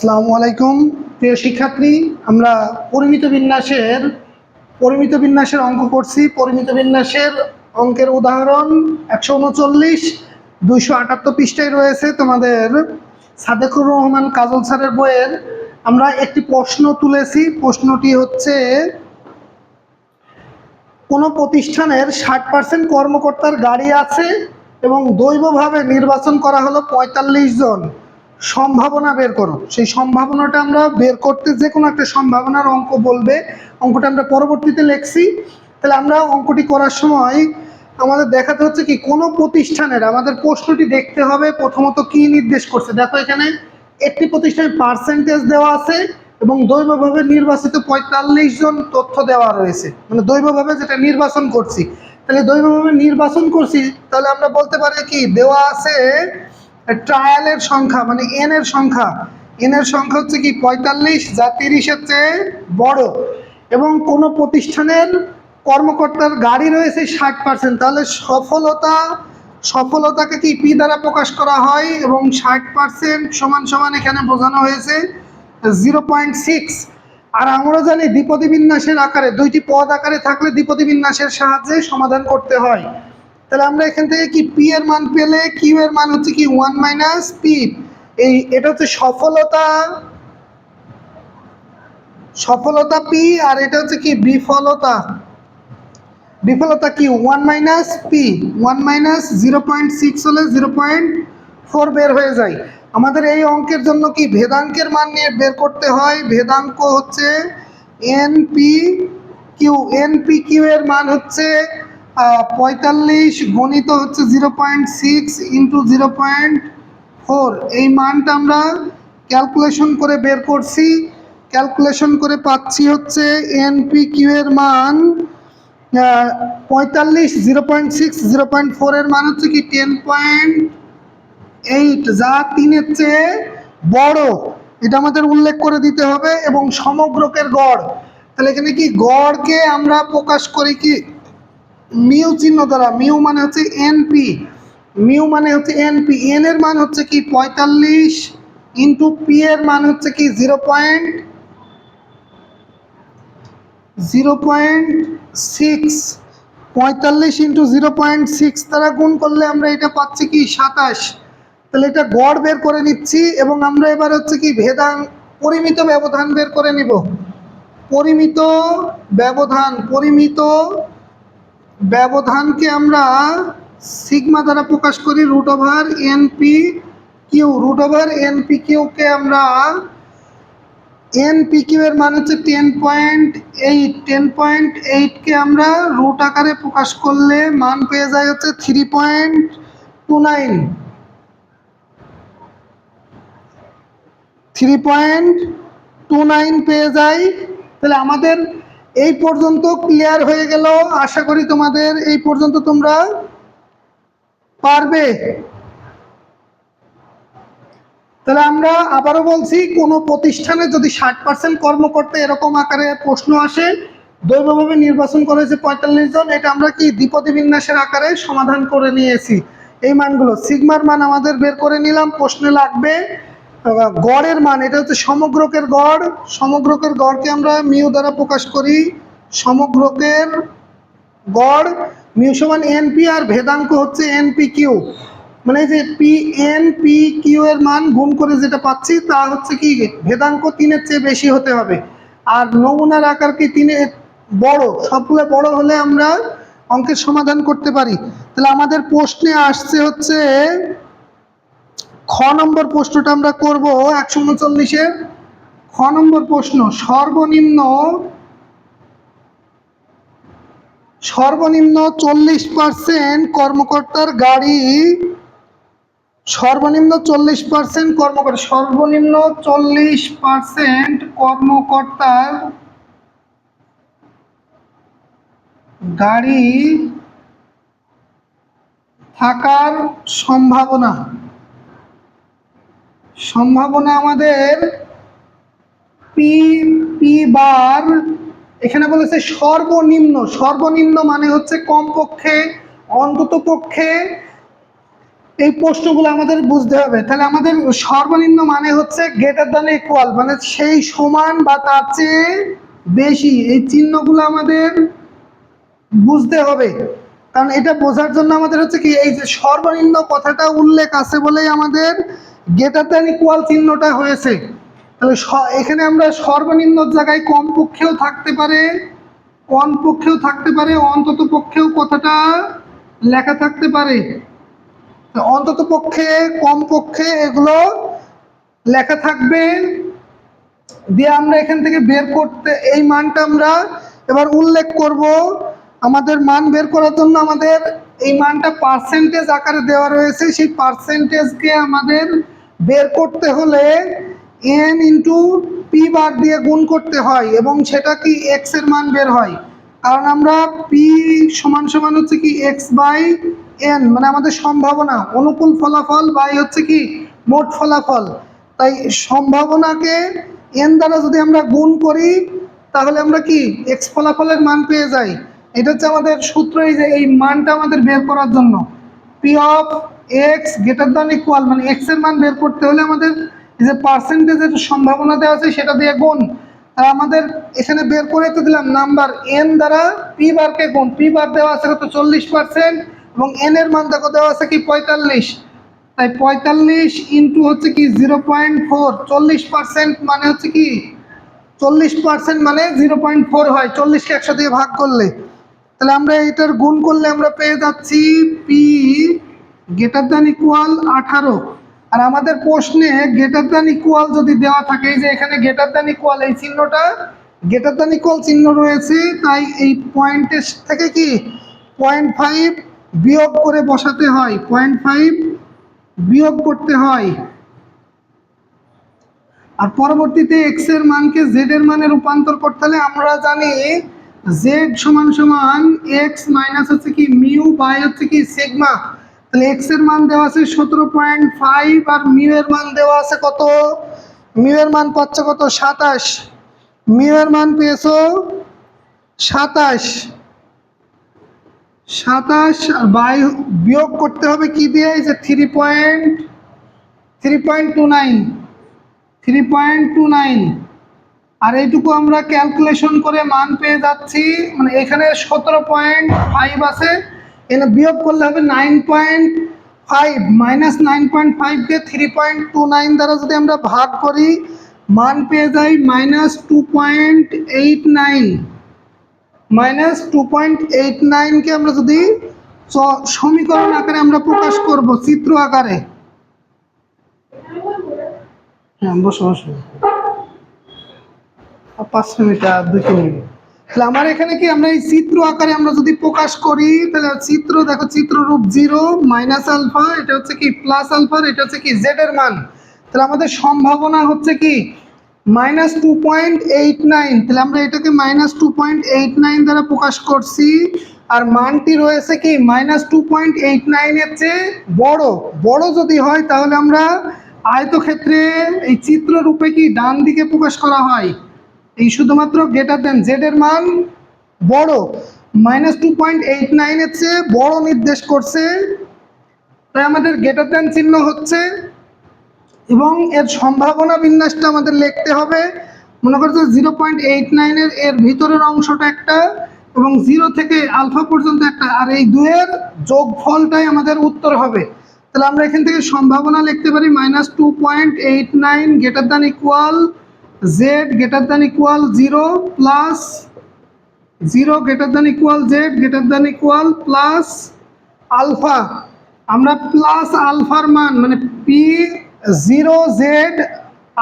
আসসালামু আলাইকুম। প্রিয় শিক্ষার্থী, আমরা পরিমিত বিন্যাসের পরিমিত বিন্যাসের অঙ্ক করছি। পরিমিত বিন্যাসের অঙ্কের উদাহরণ একশো উনচল্লিশ, দুইশো আটাত্তর পৃষ্ঠায় রয়েছে তোমাদের সাদেকুর রহমান কাজল স্যারের বইয়ের। আমরা একটি প্রশ্ন তুলেছি। প্রশ্নটি হচ্ছে, কোনো প্রতিষ্ঠানের ষাট পার্সেন্ট কর্মকর্তার গাড়ি আছে এবং দৈবভাবে নির্বাচন করা হলো পঁয়তাল্লিশ জন? সম্ভাবনা বের করো। সেই সম্ভাবনাটা আমরা বের করতে যে কোনো একটা সম্ভাবনার অঙ্ক বলবে, অঙ্কটা আমরা পরবর্তীতে লিখছি। তাহলে আমরা অঙ্কটি করার সময় আমাদের দেখাতে হচ্ছে কি, কোনো প্রতিষ্ঠানের, আমাদের প্রশ্নটি দেখতে হবে, প্রথমত কি নির্দেশ করছে। দেখো এখানে একটি প্রতিষ্ঠানের পার্সেন্টেজ দেওয়া আছে এবং দৈবভাবে নির্বাচিত পঁয়তাল্লিশ জন তথ্য দেওয়া রয়েছে। মানে দৈবভাবে যেটা নির্বাচন করছি। তাহলে দৈবভাবে নির্বাচন করছি, তাহলে আমরা বলতে পারি কি, দেওয়া আছে ট্রায়ালের সংখ্যা মানে এন এর সংখ্যা। এন এর সংখ্যা হচ্ছে কি, পঁয়তাল্লিশ, যা তিরিশের চেয়ে বড়। এবং কোনো প্রতিষ্ঠানের কর্মকর্তার গাড়ি রয়েছে ষাট পার্সেন্ট তাহলে সফলতা, সফলতাকে কি পি দ্বারা প্রকাশ করা হয়? এবং ষাট পার্সেন্ট সমান সমান এখানে বোঝানো হয়েছে জিরো পয়েন্ট সিক্স আর আমরা জানি দ্বিপদী বিন্যাসের আকারে, দুইটি পদ আকারে থাকলে দ্বিপদী বিন্যাসের সাহায্যে সমাধান করতে হয়। তাহলে আমরা এখান থেকে কি পি এর মান পেলে কিউ এর মান হচ্ছে কি ওয়ান মাইনাস পি এই, এটা হচ্ছে সফলতা সফলতা পি আর এটা হচ্ছে কি বিফলতা। বিফলতা কি? One minus P one minus zero point six হলে জিরো পয়েন্ট ফোর বের হয়ে যায়। আমাদের এই অঙ্কের জন্য কি ভেদাঙ্কের মান নিয়ে বের করতে হয়? ভেদাঙ্ক হচ্ছে N P Q N P Q এর মান হচ্ছে পঁয়তাল্লিশ গণিত হচ্ছে zero point six into zero point four এই মানটা আমরা ক্যালকুলেশন করে বের করছি। ক্যালকুলেশন করে পাচ্ছি হচ্ছে এন পি কিউ এর মান পঁয়তাল্লিশ zero point six zero point ফোরের মান হচ্ছে কি টেন পয়েন্ট এইট যা তিনের চেয়ে বড়। এটা আমাদের উল্লেখ করে দিতে হবে এবং সমগ্রকের গড়। তাহলে এখানে কি গড়কে আমরা প্রকাশ করি কি? মিউ চিহ্ন দ্বারা, মিউ মানে হচ্ছে এনপি মিউ মানে হচ্ছে এনপি এন এর মান হচ্ছে কি পঁয়তাল্লিশ ইন্টু পি এর মান হচ্ছে কি zero point zero point six পঁয়তাল্লিশ ইন্টু জিরো পয়েন্ট সিক্স দ্বারা গুণ করলে আমরা এটা পাচ্ছি কি সাতাশ। তাহলে এটা গড় বের করে নিচ্ছি এবং আমরা এবার হচ্ছে কি ভেদান পরিমিত ব্যবধান বের করে নিব। পরিমিত ব্যবধান, পরিমিত ব্যবধানকে আমরা সিগমা দ্বারা প্রকাশ করি root over NP Q root over NP কিউকে আমরা এন পিকিউ এর মান হচ্ছে ten point eight ten point এইটকে আমরা রুট আকারে প্রকাশ করলে মান পেয়ে যায় হচ্ছে three point two nine three point two nine পেয়ে যাই তাহলে আমাদের এই পর্যন্ত ক্লিয়ার হয়ে গেল। আশা করি তোমাদের এই পর্যন্ত তোমরা পারবে। তাহলে আমরা আবারও বলছি, কোনো প্রতিষ্ঠানে যদি ষাট পার্সেন্ট কর্মকর্তা এরকম আকারে প্রশ্ন আসে, দৈবভাবে নির্বাচন করেছে পঁয়তাল্লিশ জন, এটা আমরা কি দ্বিপদী বিন্যাসের আকারে সমাধান করে নিয়েছি? এই মানগুলো, সিগমার মান আমাদের বের করে নিলাম, প্রশ্নে লাগবে। গড়ের মান, এটা হচ্ছে সমগ্রকের গড়। সমগ্রকের গড়কে আমরা মিউ দ্বারা প্রকাশ করি। সমগ্রকের গড় মিউ সমান এনপি আর ভেদাঙ্ক হচ্ছে এনপি কিউ মানে যে পি এন পি কিউ এর মান গুণ করে যেটা পাচ্ছি, তা হচ্ছে কি, ভেদাঙ্ক তিনের চেয়ে বেশি হতে হবে। আর নমুনার আকার কি তিনের বড়, সবগুলো বড় হলে আমরা অঙ্কের সমাধান করতে পারি। তাহলে আমাদের প্রশ্নে আসছে হচ্ছে খ নম্বর প্রশ্নটা আমরা করব একশো উনচল্লিশের খ নম্বর প্রশ্ন, সর্বনিম্ন সর্বনিম্ন চল্লিশ পার্সেন্ট কর্মকর্তার গাড়ি, সর্বনিম্ন চল্লিশ পার্সেন্ট কর্মকর্তা, সর্বনিম্ন চল্লিশ পার্সেন্ট কর্মকর্তার গাড়ি থাকার সম্ভাবনা। সম্ভাবনা আমাদের পি পি বার, এখানে বলেছে সর্বনিম্ন সর্বনিম্ন মানে হচ্ছে কমপক্ষে, অন্তত পক্ষে এই প্রশ্নগুলো আমাদের বুঝতে হবে। তাহলে আমাদের সর্বনিম্ন মানে হচ্ছে গ্রেটার দ্যান ইকুয়াল মানে সেই সমান বা তার চেয়ে বেশি, এই চিহ্নগুলো আমাদের বুঝতে হবে। কারণ এটা বোঝার জন্য আমাদের হচ্ছে কি, এই যে সর্বনিম্ন কথাটা উল্লেখ আছে বলেই আমাদের গ্রেটার দ্যান ইকুয়াল চিহ্নটা হয়েছে। তাহলে এখানে আমরা সর্বনিম্ন জায়গায় কম পক্ষেও থাকতে পারে কম পক্ষেও থাকতে পারে, অন্তত পক্ষেও কথাটা লেখা থাকতে পারে। অন্তত পক্ষে, কম পক্ষে এগুলো লেখা থাকবে। দিয়ে আমরা এখান থেকে বের করতে, এই মানটা আমরা এবার উল্লেখ করব। আমাদের মান বের করার জন্য আমাদের এই মানটা পার্সেন্টেজ আকারে দেওয়া রয়েছে। সেই পার্সেন্টেজকে আমাদের বের করতে হলে এন ইন্টু পি বার দিয়ে গুণ করতে হয় এবং সেটা কি এক্সের মান বের হয়। কারণ আমরা পি সমান সমান হচ্ছে কি এক্স বাই এন মানে আমাদের সম্ভাবনা, অনুকূল ফলাফল বাই হচ্ছে কি মোট ফলাফল। তাই সম্ভাবনাকে এন দ্বারা যদি আমরা গুণ করি, তাহলে আমরা কি এক্স ফলাফলের মান পেয়ে যাই। এটা হচ্ছে আমাদের সূত্র এই যে এই মানটা আমাদের বের করার জন্য। P of X greater than equal মানে এক্সের মান বের করতে হলে আমাদের যে পার্সেন্টেজের সম্ভাবনা দেওয়া আছে সেটা দিয়ে গুণ। আর আমাদের এখানে বের করে তো দিলাম নাম্বার এন দ্বারা পি বারকে গুণ। পি বার দেওয়া আছে কত? চল্লিশ পার্সেন্ট এবং এন এর মান দেখো, দেওয়া আছে কি? পঁয়তাল্লিশ। তাই পঁয়তাল্লিশ ইন্টু হচ্ছে কি? জিরো পয়েন্ট ফোর চল্লিশ পার্সেন্ট মানে হচ্ছে কি? চল্লিশ পার্সেন্ট মানে জিরো পয়েন্ট ফোর হয়। চল্লিশকে একশো দিয়ে ভাগ করলে। তাহলে আমরা এটার গুণ করলে আমরা পেয়ে যাচ্ছি পি গ্রেটার দ্যান ইকুয়াল আঠারো। আর আমাদের প্রশ্নে গ্রেটার দ্যান ইকুয়াল যদি দেওয়া থাকে যে এখানে গ্রেটার দ্যান ইকুয়াল এই চিহ্নটা গ্রেটার দ্যান ইকুয়াল চিহ্ন রয়েছে, তাই এই পয়েন্টের থেকে কি পয়েন্ট ফাইভ বিয়োগ করে বসাতে হয় পয়েন্ট ফাইভ বিয়োগ করতে হয়। আর পরবর্তীতে এক্সের মানকে জেড এর মানে রূপান্তর করতে হলে আমরা জানি জেড সমান সমান এক্স মাইনাস হচ্ছে কি মিউ বাই হচ্ছে কি সিগমা তাহলে এক্সের মান দেওয়া আছে সতেরো পয়েন্ট ফাইভ আর মিউ এর মান দেওয়া আছে কত? মিউ এর মান পাচ্ছে কত? সাতাশ। মিউ এর মান পেয়েছ সাতাশ। সাতাশ আর বাই বিয়োগ করতে হবে কি দিয়ে? যে three point three point two nine three point two nine আর এইটুকু আমরা ক্যালকুলেশন করে মান পেয়ে যাচ্ছি। মানে এখানে সতেরো পয়েন্ট ফাইভ আছে। এখানে বিয়োগ করলে হবে nine point five minus nine point ফাইভকে three point two nine দ্বারা যদি আমরা ভাগ করি, মান পেয়ে যাই minus two point eight nine minus two point eight নাইনকে আমরা যদি সমীকরণ আকারে আমরা প্রকাশ করব, চিত্র আকারে। হ্যাঁ বসো বসো। পাঁচ মিনিট, আর দুই মিনিট। তাহলে আমার এখানে কি আমরা এই চিত্র আকারে আমরা যদি প্রকাশ করি, তাহলে চিত্র, দেখো চিত্র রূপ জিরো মাইনাস আলফা এটা হচ্ছে কি প্লাস আলফা এটা হচ্ছে কি জেড এর মান। তাহলে আমাদের সম্ভাবনা হচ্ছে কি minus two point eight nine তাহলে আমরা এটাকে minus two point eight nine দ্বারা প্রকাশ করছি, আর মানটি রয়েছে কি মাইনাস টু পয়েন্ট এইট নাইনের চেয়ে বড়। বড় যদি হয় তাহলে আমরা আয়তক্ষেত্রে এই চিত্র রূপে কি ডান দিকে প্রকাশ করা হয় এই শুধুমাত্র গ্রেটার দেন জেড এর মান বড়। মাইনাস টু পয়েন্ট এইট নাইনের চেয়ে বড় নির্দেশ করছে। তাই আমাদের গ্রেটার দেন চিহ্ন হচ্ছে এবং এর সম্ভাবনা বিন্যাসটা আমাদের লিখতে হবে। মনে করছ জিরো পয়েন্ট এইট নাইনের এর ভিতরের অংশটা একটা এবং জিরো থেকে আলফা পর্যন্ত একটা। আর এই দুয়ের যোগফলটাই আমাদের উত্তর হবে। তাহলে আমরা এখান থেকে সম্ভাবনা লিখতে পারি minus two point eight nine greater than equal Z greater than equal zero plus zero greater than equal Z greater than equal plus alpha আমরা প্লাস আলফার মান মানে পি জিরো জেড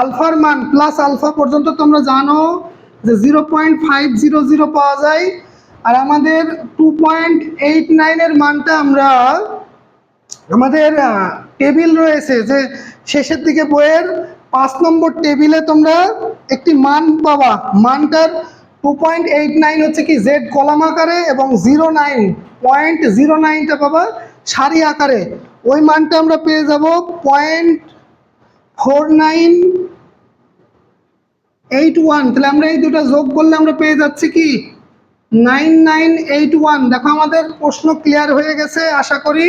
আলফার মান প্লাস আলফা পর্যন্ত তোমরা জানো যে zero point five zero zero পাওয়া যায়। আর আমাদের টু পয়েন্ট এইট নাইনের মানটা আমরা, আমাদের টেবিল রয়েছে যে শেষের দিকে বইয়ের পাঁচ নম্বর টেবিলে তোমরা একটি মান পাবা। মানটার টু পয়েন্ট এইট নাইন হচ্ছে কি জেড কলাম আকারে এবং জিরো নাইন পয়েন্ট জিরো নাইনটা পাবা সারি আকারে। ওই মানটা আমরা পেয়ে যাব point four nine eight one তাহলে আমরা এই দুটো যোগ করলে আমরা পেয়ে যাচ্ছি কি? নাইন নাইন এইট ওয়ান দেখো আমাদের প্রশ্ন ক্লিয়ার হয়ে গেছে, আশা করি।